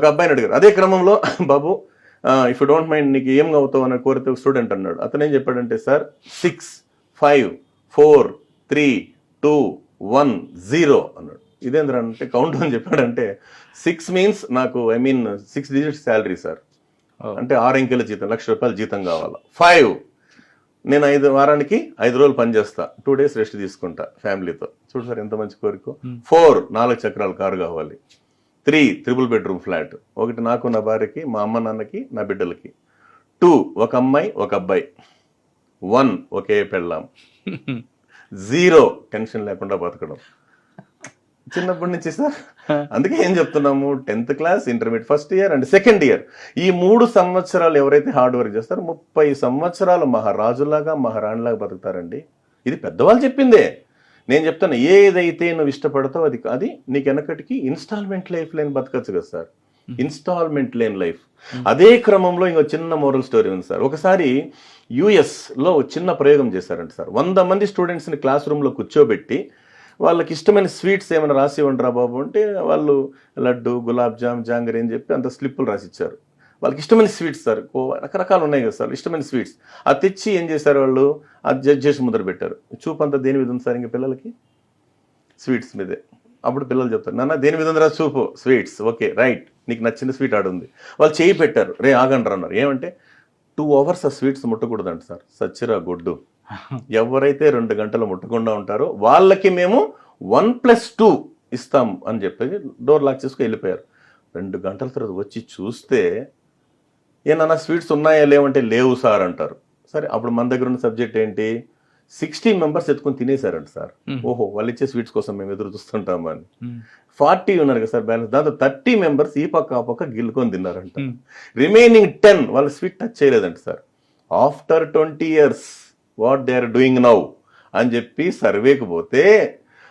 ఒక అబ్బాయిని అడిగారు. అదే క్రమంలో బాబు ఇఫ్ డోంట్ మైండ్ నీకు ఏం అవుతావు? అని కోరితే స్టూడెంట్ అన్నాడు. అతను ఏం చెప్పాడంటే sir six five four three two one zero అన్నాడు. ఇదేంద్ర అంటే కౌంట్ అని చెప్పాడంటే సిక్స్ మీన్స్ నాకు I mean six digits salary sir. అంటే ఆరు అంకెల జీతం లక్ష రూపాయల జీతం కావాలా. ఫైవ్ నేను ఐదు వారానికి ఐదు రోజులు పని చేస్తా. టూ డేస్ రెస్ట్ తీసుకుంటా ఫ్యామిలీతో. చూడు సార్ ఎంత మంచి కోరిక. ఫోర్ నాలుగు చక్రాల కారు కావాలి. Three triple bedroom flat. ఒకటి నాకు నా భార్యకి మా అమ్మ నాన్నకి నా బిడ్డలకి. టూ ఒక అమ్మాయి ఒక అబ్బాయి. వన్ ఒకే పెళ్ళాం. జీరో టెన్షన్ లేకుండా బతకడం. చిన్నప్పటి నుంచి సార్ అందుకే ఏం చెప్తున్నాము? Tenth class intermediate first year and second year. ఈ మూడు సంవత్సరాలు ఎవరైతే హార్డ్ వర్క్ చేస్తారో ముప్పై సంవత్సరాలు మహారాజులాగా మహారాణిలాగా బతుకుతారండి. ఇది పెద్దవాళ్ళు చెప్పిందే. నేను చెప్తాను ఏదైతే నువ్వు ఇష్టపడతావు అది అది నీకు వెనకటికి ఇన్స్టాల్మెంట్ లైఫ్ లేని బతకచ్చు కదా సార్. ఇన్స్టాల్మెంట్ లేని లైఫ్. అదే క్రమంలో ఇంకో చిన్న మోరల్ స్టోరీ ఉంది సార్. ఒకసారి యుఎస్లో ఒక చిన్న ప్రయోగం చేశారంట సార్. వంద మంది స్టూడెంట్స్ని క్లాస్ రూమ్లో కూర్చోబెట్టి వాళ్ళకి ఇష్టమైన స్వీట్స్ ఏమైనా రాసి ఇవ్వండి రా బాబు అంటే వాళ్ళు లడ్డు గులాబ్ జామ్ జాంగర్ అని చెప్పి అంత స్లిప్పులు రాసిచ్చారు. వాళ్ళకి ఇష్టమైన స్వీట్స్ సార్. రకరకాలు ఉన్నాయి కదా సార్ ఇష్టమైన స్వీట్స్. అది తెచ్చి ఏం చేశారు వాళ్ళు? అది జడ్జ్ చేసి ముద్ర పెట్టారు. చూపు అంతా దేని ఉంది సార్ ఇంకా పిల్లలకి? స్వీట్స్ మీదే. అప్పుడు పిల్లలు చెప్తారు నాన్న దేని ఉందిరా చూపు? స్వీట్స్. Okay right. నీకు నచ్చిన స్వీట్ ఆడుంది వాళ్ళు చేయి పెట్టారు. రే ఆగండి అన్నారు. ఏమంటే టూ అవర్స్ ఆ స్వీట్స్ ముట్టకూడదంట సార్. సచ్చిరా గుడ్డు. ఎవరైతే రెండు గంటలు ముట్టకుండా ఉంటారో వాళ్ళకి మేము వన్ ప్లస్ టూ ఇస్తాం అని చెప్పి డోర్ లాక్ చేసుకుని వెళ్ళిపోయారు. రెండు గంటల తర్వాత వచ్చి చూస్తే ఏమన్నా స్వీట్స్ ఉన్నాయా లేవంటే లేవు సార్ అంటారు. సరే అప్పుడు మన దగ్గర ఉన్న సబ్జెక్ట్ ఏంటి? సిక్స్టీ మెంబర్స్ ఎత్తుకొని తినేశారంట సార్. ఓహో వాళ్ళు ఇచ్చే స్వీట్స్ కోసం మేము ఎదురు చూస్తుంటాం అని ఫార్టీ ఉన్నారు కదా సార్ బ్యాలెన్స్. దాంతో థర్టీ మెంబర్స్ ఈ పక్క ఆ పక్క గిల్లుకొని తిన్నారంట. రిమైనింగ్ టెన్ వాళ్ళు sweet touch చేయలేదంట sir. After twenty years what they are doing now అని చెప్పి సర్వేకి పోతే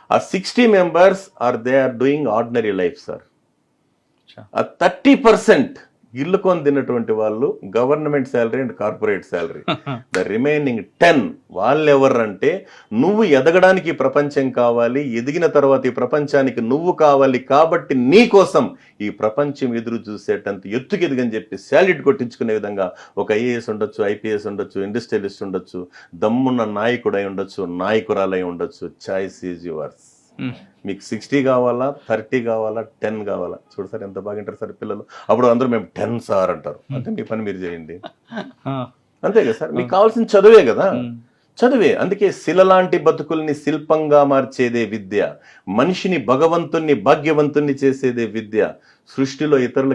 ఆ sixty members are they are doing ordinary life sir. ఆ థర్టీ పర్సెంట్ గిల్లుకొని తిన్నటువంటి వాళ్ళు government salary and corporate salary. The remaining ten వాళ్ళు ఎవరంటే నువ్వు ఎదగడానికి ప్రపంచం కావాలి ఎదిగిన తర్వాత ఈ ప్రపంచానికి నువ్వు కావాలి కాబట్టి నీ కోసం ఈ ప్రపంచం ఎదురు చూసేటంత ఎత్తుకు ఎదిగని చెప్పి శాలిడ్ కొట్టించుకునే విధంగా ఒక ఐఏఎస్ ఉండొచ్చు ఐపీఎస్ ఉండొచ్చు ఇండస్ట్రియలిస్ట్ ఉండొచ్చు దమ్మున్న నాయకుడై ఉండొచ్చు నాయకురాలై ఉండొచ్చు. చాయిస్ ఈజ్ యువర్స్ మీకు సిక్స్టీ కావాలా థర్టీ కావాలా టెన్ కావాలా? చూడు సార్ ఎంత బాగా వింటారు సార్ పిల్లలు. అప్పుడు అందరూ మేము టెన్ సార్ అంటారు. అంటే మీ పని మీరు చేయండి. అంతే కదా సార్? మీకు కావాల్సిన చదువే కదా? చదువే. అందుకే శిల లాంటి బతుకుల్ని శిల్పంగా మార్చేదే విద్య. మనిషిని భగవంతుణ్ణి భాగ్యవంతుణ్ణి చేసేదే విద్య. సృష్టిలో ఇతరులకు